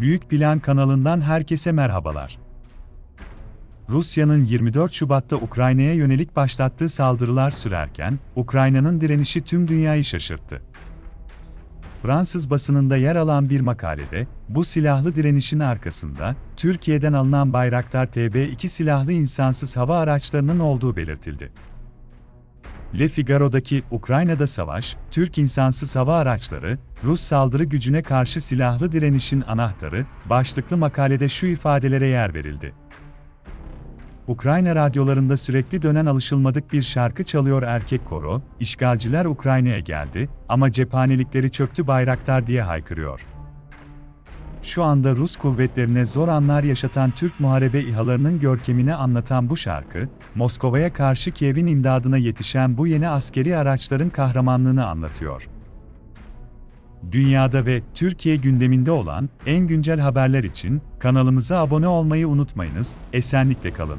Büyük Plan kanalından herkese merhabalar. Rusya'nın 24 Şubat'ta Ukrayna'ya yönelik başlattığı saldırılar sürerken, Ukrayna'nın direnişi tüm dünyayı şaşırttı. Fransız basınında yer alan bir makalede, bu silahlı direnişin arkasında, Türkiye'den alınan Bayraktar TB2 silahlı insansız hava araçlarının olduğu belirtildi. Le Figaro'daki Ukrayna'da savaş, Türk insansız hava araçları, Rus saldırı gücüne karşı silahlı direnişin anahtarı, başlıklı makalede şu ifadelere yer verildi. Ukrayna radyolarında sürekli dönen alışılmadık bir şarkı çalıyor erkek koro, işgalciler Ukrayna'ya geldi ama cephanelikleri çöktü bayraktar diye haykırıyor. Şu anda Rus kuvvetlerine zor anlar yaşatan Türk muharebe İHA'larının görkemini anlatan bu şarkı, Moskova'ya karşı Kiev'in imdadına yetişen bu yeni askeri araçların kahramanlığını anlatıyor. Dünyada ve Türkiye gündeminde olan en güncel haberler için kanalımıza abone olmayı unutmayınız, esenlikle kalın.